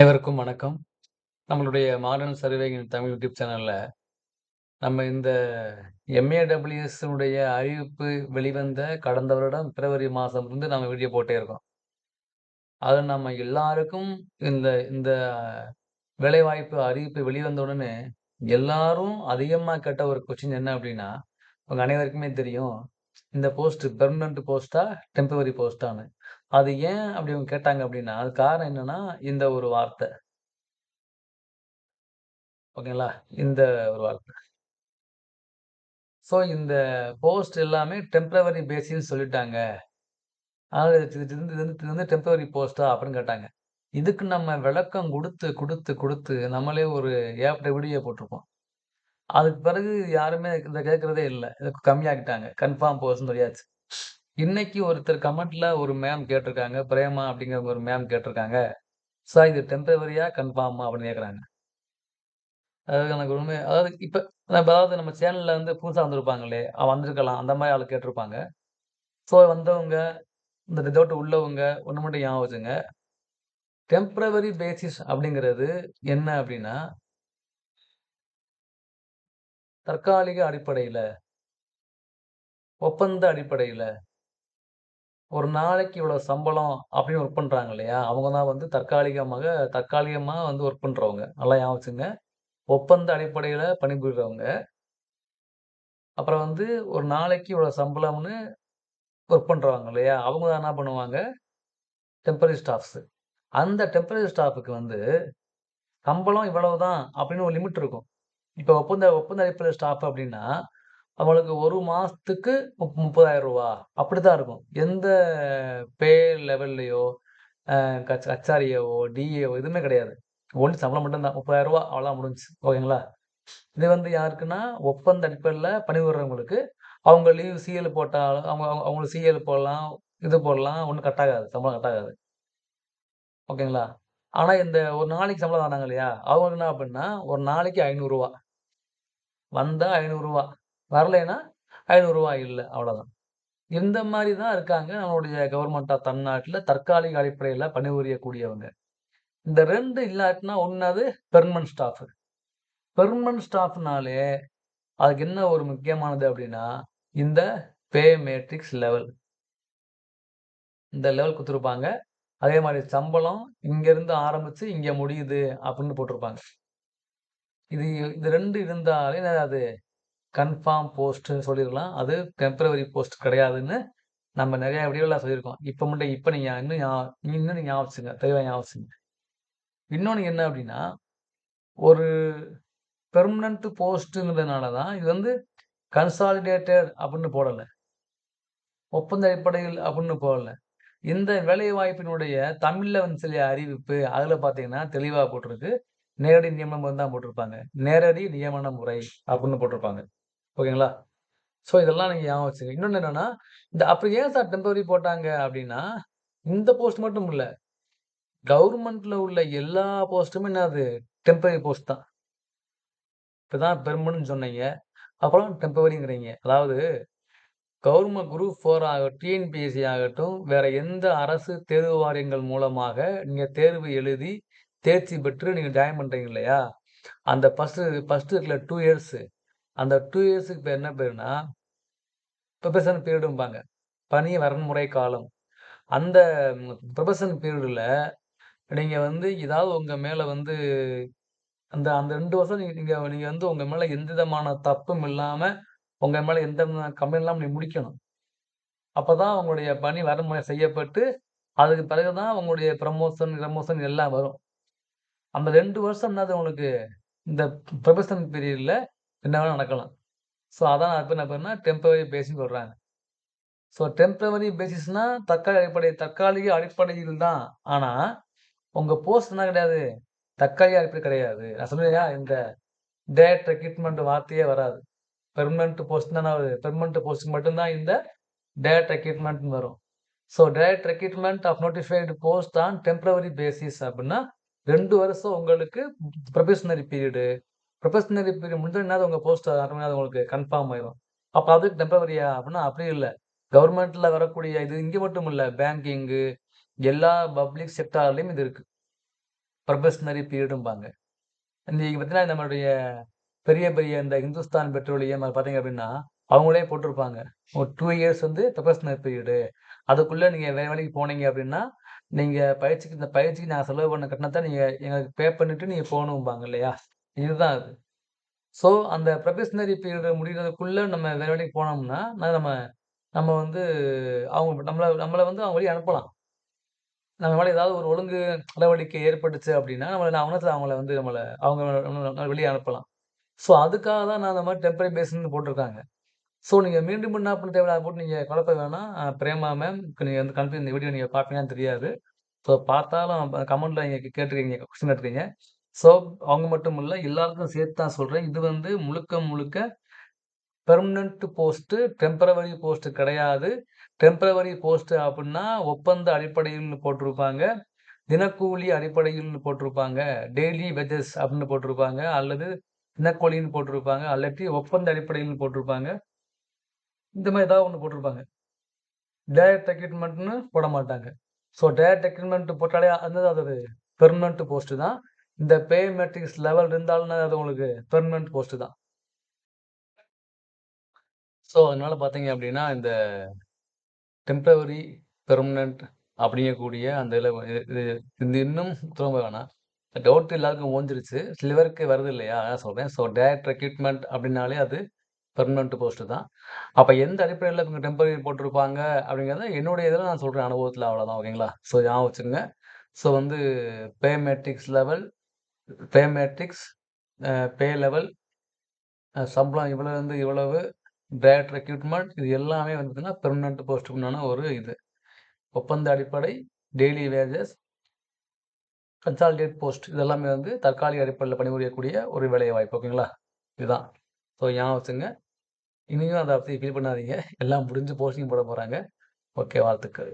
அனைவருக்கும் வணக்கம். நம்மளுடைய மாடர்ன் சர்வேகின் தமிழ் யூடியூப் சேனலில் நம்ம இந்த எம்ஏடபிள்யூஎஸ்னுடைய அறிவிப்பு வெளிவந்த கடந்த வருடம் பிப்ரவரி மாதம் இருந்து நம்ம வீடியோ போட்டே இருக்கோம். அது நம்ம எல்லாருக்கும் இந்த இந்த வேலைவாய்ப்பு அறிவிப்பு வெளிவந்த உடனே, எல்லாரும் அதிகமாக கேட்ட ஒரு கொஸ்டின் என்ன அப்படின்னா உங்கள் அனைவருக்குமே தெரியும். இந்த போஸ்ட் பெர்மனன்ட் போஸ்ட்டா? டெம்பரரி போஸ்ட்டான்னு. அது ஏன் அப்படி அவங்க கேட்டாங்க அப்படின்னா அதுக்கு காரணம் என்னன்னா, இந்த ஒரு வார்த்தை. ஓகேங்களா? இந்த ஒரு வார்த்தை. ஸோ இந்த போஸ்ட் எல்லாமே டெம்பரவரி பேசிஸ்ன்னு சொல்லிட்டாங்க. அதாவது இது இது வந்து இது வந்து டெம்ப்ரவரி போஸ்ட்டா? அப்படின்னு கேட்டாங்க. இதுக்கு நம்ம விளக்கம் குடுத்து, குடுத்து, குடுத்து நம்மளே ஒரு ஏகப்பட்ட வீடியோ போட்டுருப்போம். அதுக்கு பிறகு யாருமே இத கேட்கிறதே இல்ல. இத கம்மியாக்கிட்டாங்க. கன்ஃபார்ம் போஸ்ட்ன்னு சொல்லியாச்சு. இன்னைக்கு ஒருத்தர் கமெண்ட்ல ஒரு மேம் கேட்டிருக்காங்க. பிரேமா அப்படிங்கிற ஒரு மேம் கேட்டிருக்காங்க. சார் இது டெம்பரவரியா? கன்ஃபார்மா? அப்படின்னு கேட்குறாங்க. அதாவது எனக்கு உண்மை அதாவது இப்போ நம்ம அதாவது நம்ம சேனல்ல வந்து புதுசாக வந்திருப்பாங்களே, வந்திருக்கலாம். அந்த மாதிரி ஆள் கேட்டிருப்பாங்க. ஸோ வந்தவங்க, இந்த ரிசோர்ட் உள்ளவங்க ஒன்று மட்டும் ஞாபகம் வச்சுங்க. டெம்பரவரி பேசிஸ் அப்படிங்கிறது என்ன அப்படின்னா தற்காலிக அடிப்படையில் ஒப்பந்த அடிப்படையில் ஒரு நாளைக்கு இவ்வளோ சம்பளம் அப்படின்னு ஒர்க் பண்ணுறாங்க இல்லையா? அவங்க தான் வந்து தற்காலிகமாக தற்காலிகமா வந்து ஒர்க் பண்ணுறவங்க நல்லா ஞாபகம் ஒப்பந்த அடிப்படையில பணிபுரிறவங்க. அப்புறம் வந்து ஒரு நாளைக்கு இவ்வளோ சம்பளம்னு ஒர்க் பண்ணுறவங்க இல்லையா? அவங்க தான் என்ன பண்ணுவாங்க? டெம்பரரி ஸ்டாஃப்ஸு அந்த டெம்பரரி ஸ்டாஃப்க்கு வந்து சம்பளம் இவ்வளவு தான் அப்படின்னு ஒரு லிமிட் இருக்கும். இப்போ ஒப்பந்த ஒப்பந்த அடிப்படையில ஸ்டாஃப் அப்படின்னா அவங்களுக்கு ஒரு மாதத்துக்கு முப் ரூ. 30,000 அப்டித்தான் இருக்கும். எந்த பே லெவல்லையோ அ கச் ஹெச்ஆர்ஏவோ, டிஏவோ எதுவுமே கிடையாது. ஒன்லி சம்பளம் மட்டும் தான். ரூபா 30,000 அவ்வளோதான் முடிஞ்சுச்சு. ஓகேங்களா? இது வந்து யாருக்குன்னா, ஒப்பந்த அடிப்படையில் பணிபுரிறவங்களுக்கு, அவங்க லீவ் சிஎல் போட்டாலும் அவங்க அவங்க அவங்களுக்கு சிஎல் போடலாம், இது போடலாம். ஒன்றும் கட் ஆகாது. சம்பளம் கட் ஆகாது. ஓகேங்களா? ஆனால் இந்த ஒரு நாளைக்கு சம்பளம் தானாங்க இல்லையா? அவங்க என்ன அப்படின்னா ஒரு நாளைக்கு ஐநூறுரூவா வந்தால் ஐநூறுரூவா வரலைன்னா ஐநூறுரூவா இல்லை அவ்வளோதான். இந்த மாதிரி தான் இருக்காங்க நம்மளுடைய கவர்மெண்ட்டாக ஆஃப் தமிழ்நாட்டுல தற்காலிக அடிப்படையில் பணிபுரியக்கூடியவங்க. இந்த ரெண்டு இல்லாட்டினா ஒன்றாவது பெர்மனன்ட் ஸ்டாஃப். பெர்மனன்ட் ஸ்டாஃப்னாலே அதுக்கு என்ன ஒரு முக்கியமானது அப்படின்னா இந்த பே மேட்ரிக்ஸ் லெவல். இந்த லெவல் கொடுத்துருப்பாங்க அதே மாதிரி சம்பளம் இங்கேருந்து ஆரம்பித்து இங்கே முடியுது அப்படின்னு போட்டிருப்பாங்க. இது இது ரெண்டு இருந்தாலே அது கன்ஃபார்ம் போஸ்ட்டுன்னு சொல்லியிருக்கலாம் அது டெம்பரவரி போஸ்ட் கிடையாதுன்னு நம்ம நிறையா வீடியோல சொல்லியிருக்கோம். இப்போ மட்டும் இப்போ நீங்கள் இன்னும் இன்னும் நீங்கள் ஞாபகம் தெளிவாக தெளிவா ஞாபகம் இன்னொன்று என்ன அப்படின்னா ஒரு பெர்மனண்ட் போஸ்ட்டுங்கிறதுனால தான் இது வந்து கன்சாலிடேட்டட் அப்படின்னு போடலை ஒப்பந்த அடிப்படையில் அப்படின்னு போடலை இந்த வேலைவாய்ப்பினுடைய தமிழில் வந்து சில அறிவிப்பு, அதில் பார்த்தீங்கன்னா தெளிவாக போட்டிருக்கு. நேரடி நியமனம் தான் போட்டிருப்பாங்க. நேரடி நியமன முறை அப்படின்னு போட்டிருப்பாங்க. ஓகேங்களா? ஸோ இதெல்லாம் நீங்கள் ஞாபகம் வச்சுங்க. இன்னொன்று என்னென்னா இந்த அப்புறம் ஏன் சார் டெம்பரரி போட்டாங்க அப்படின்னா இந்த போஸ்ட் மட்டும் இல்லை கவர்மெண்ட்டில் உள்ள எல்லா போஸ்ட்டுமே என்னது? டெம்பரரி போஸ்ட் தான். இப்போ தான் பெர்மனன்ட்ன்னு சொன்னீங்க. அப்புறம் டெம்பரரிங்கிறீங்க. அதாவது கவர்மெண்ட் குரூப் ஃபோர் ஆகட்டும், டிஎன்பிஎஸ்சி ஆகட்டும், வேறு எந்த அரசு தேர்வு வாரியங்கள் மூலமாக நீங்கள் தேர்வு எழுதி, தேர்ச்சி பெற்று நீங்கள் ஜாயின் பண்ணுறீங்க இல்லையா? அந்த ஃபஸ்ட்டு ஃபஸ்ட்டு இருக்கிற டூ இயர்ஸு அந்த டூ இயர்ஸுக்கு பேர் என்ன பேருன்னா, ப்ரொபஷன் பீரியடும்பாங்க. பணி வரன்முறை காலம். அந்த ப்ரொபஷன் பீரியடில் நீங்கள் வந்து ஏதாவது உங்கள் மேலே வந்து அந்த அந்த ரெண்டு வருஷம் நீங்கள் நீங்கள் நீங்கள் வந்து உங்கள் மேலே எந்த விதமான தப்பும் இல்லாமல் உங்கள் மேலே எந்த விதமான கம்ப்ளைண்ட் இல்லாமல் நீங்கள் முடிக்கணும். அப்பதான் உங்களுடைய பணி வரன்முறை செய்யப்பட்டு, அதுக்கு பிறகு தான் உங்களுடைய ப்ரமோஷன், ப்ரமோஷன் எல்லாம் வரும். அந்த ரெண்டு வருஷம் என்னது உங்களுக்கு, இந்த ப்ரொஃபஷன் பீரியடில் என்ன வேணால் நடக்கலாம். ஸோ அதான் இப்போ என்ன பேருன்னா, டெம்பரரி பேசிஸ் சொல்கிறாங்க ஸோ டெம்பரரி பேசிஸ்னால் தற்காலிக அடிப்படை தற்காலிக அடிப்படையில் தான். ஆனால் உங்கள் போஸ்ட் என்ன கிடையாது? தற்காலிக அடிப்படை கிடையாது. நான் சொன்னேன் இந்த டேட் ரெக்ரூட்மெண்ட் வார்த்தையே வராது. பெர்மனன்ட் போஸ்ட் தானே வருது. பெர்மனன்ட் போஸ்ட்டுக்கு மட்டும்தான் இந்த டேட் ரெக்ரூட்மெண்ட் வரும். So direct recruitment of notified post on temporary basis அப்படின்னா ரெண்டு வருஷம் உங்களுக்கு ப்ரொபேஷனரி பீரியடு. ப்ரொஃபஷனரி பீரியட் முடிஞ்சா என்னது உங்க போஸ்ட் ஆட்டோமேட்டிக்கா உங்களுக்கு கன்ஃபார்ம் ஆயிடும் அப்போ அது டெம்பரவரியா? அப்படின்னா அப்படி இல்லை கவர்மெண்ட்டில் வரக்கூடிய இது இங்கே மட்டும் இல்லை பேங்கிங்கு எல்லா பப்ளிக் செக்டார்லேயும் இது இருக்குது ப்ரொஃபஷனரி பீரியடும்பாங்க. இன்றைக்கி பார்த்தீங்கன்னா, நம்மளுடைய பெரிய பெரிய இந்த இந்துஸ்தான் பெட்ரோலியம் அது பார்த்தீங்க அப்படின்னா, அவங்களே போட்டிருப்பாங்க. ஒரு டூ இயர்ஸ் வந்து புரொபேஷனரி பீரியடு. அதுக்குள்ளே நீங்கள் வேறு வேலைக்கு போனீங்க அப்படின்னா, நீங்கள் பயிற்சிக்கு இந்த பயிற்சிக்கு நான் செலவு பண்ண கட்டணத்த நீங்கள் எங்களுக்கு பே பண்ணிவிட்டு நீங்கள் போகணும்பாங்க இல்லையா? இதுதான் அது. ஸோ, அந்த ப்ரொஃபஷ்னரி பீரியட் முடிகிறதுக்குள்ளே நம்ம வேறு வேலைக்கு போனோம்னா, நம்ம நம்ம வந்து அவங்க நம்மளை நம்மளை வந்து அவங்க வெளிய அனுப்பலாம். நம்ம மேலே ஏதாவது ஒரு ஒழுங்கு நடவடிக்கை ஏற்பட்டுச்சு அப்படின்னா, நம்மளை நான் உணர்த்து அவங்கள வந்து நம்மளை அவங்க வெளியே அனுப்பலாம். ஸோ, அதுக்காக தான் நான் அந்த மாதிரி டெம்பரரி பேஸ்ன்னு போட்டிருக்காங்க. ஸோ, நீங்கள் மீண்டும் மீண்டும் என்ன பண்ண தேவையில்ல. போட்டு நீங்கள் குழப்ப வேணாம். பிரேமா மேம் நீங்கள் வந்து கன்ஃபியூ இந்த வீடியோ நீங்கள் பார்ப்பீங்கன்னு தெரியாது. ஸோ, பார்த்தாலும் கமெண்ட்டில் நீங்கள் கேட்டுருக்கீங்க. கொஸ்டின் எடுத்துக்கீங்க ஸோ, அவங்க மட்டும் இல்லை எல்லாருக்கும் சேர்த்து தான் சொல்கிறேன் இது வந்து முழுக்க முழுக்க பெர்மனண்ட் போஸ்ட்டு டெம்பரவரி போஸ்ட்டு கிடையாது. டெம்பரவரி போஸ்ட்டு அப்படின்னா ஒப்பந்த அடிப்படையில்னு போட்டிருப்பாங்க. தினக்கூலி அடிப்படையில்னு போட்டிருப்பாங்க. டெய்லி வெஜஸ் அப்படின்னு போட்டிருப்பாங்க. அல்லது தினக்கூலின்னு போட்டிருப்பாங்க. அல்லாட்டி ஒப்பந்த அடிப்படையில்னு போட்டிருப்பாங்க. இந்த மாதிரி ஏதாவது ஒன்று போட்டிருப்பாங்க. டேரக்ட் ரெக்ரூட்மென்ட்ன்னு போட மாட்டாங்க. ஸோ, டேரக்ட் ரெக்ரூட்மென்ட் போட்டாலே அந்த அது பெர்மனண்ட் போஸ்ட்டு தான். இந்த பே மெட்ரிக்ஸ் லெவல் இருந்தாலும் அது உங்களுக்கு பெர்மனன்ட் போஸ்ட் தான். ஸோ, அதனால பார்த்தீங்க அப்படின்னா, இந்த டெம்பரவரி, பெர்மனன்ட் அப்படிங்கக்கூடிய அந்த இது இது இன்னும் திரும்ப வேணாம். டவுட் எல்லாருக்கும் ஓஞ்சிருச்சு. சில பேருக்கு வருது இல்லையா? அதான் சொல்கிறேன் ஸோ, டேரக்ட் ரெக்ரூட்மெண்ட் அப்படின்னாலே அது பெர்மனன்ட் போஸ்ட்டு தான். அப்போ எந்த அடிப்படையில் இவங்க டெம்பரரி போட்டிருப்பாங்க அப்படிங்கிறத என்னுடைய இதில் நான் சொல்கிறேன் அனுபவத்தில் அவ்வளோதான். ஓகேங்களா? ஸோ, ஞாபகம் வச்சுருங்க ஸோ, வந்து pay matrix level, pay matrix, pay level, சம்பளம் இவ்வளவுலேருந்து இவ்வளவு, டைரக்ட் ரெக்ரூட்மென்ட் இது எல்லாமே வந்து பார்த்தீங்கன்னா, பெர்மனன்ட் போஸ்ட்க்கு ஒரு இது. ஒப்பந்த அடிப்படை, டெய்லி வேஜஸ் கன்சாலிடேட் போஸ்ட் இதெல்லாமே வந்து தற்காலிக அடிப்படையில் பணிபுரியக்கூடிய ஒரு வேலைவாய்ப்பு. ஓகேங்களா? இதுதான். ஸோ, ஞாபகம் வச்சுங்க. இனியும் அதை பற்றி ஃபீல் பண்ணாதீங்க. எல்லாம் முடிஞ்சு போஸ்டிங் போட போகிறாங்க ஓகே வாழ்த்துக்கள்.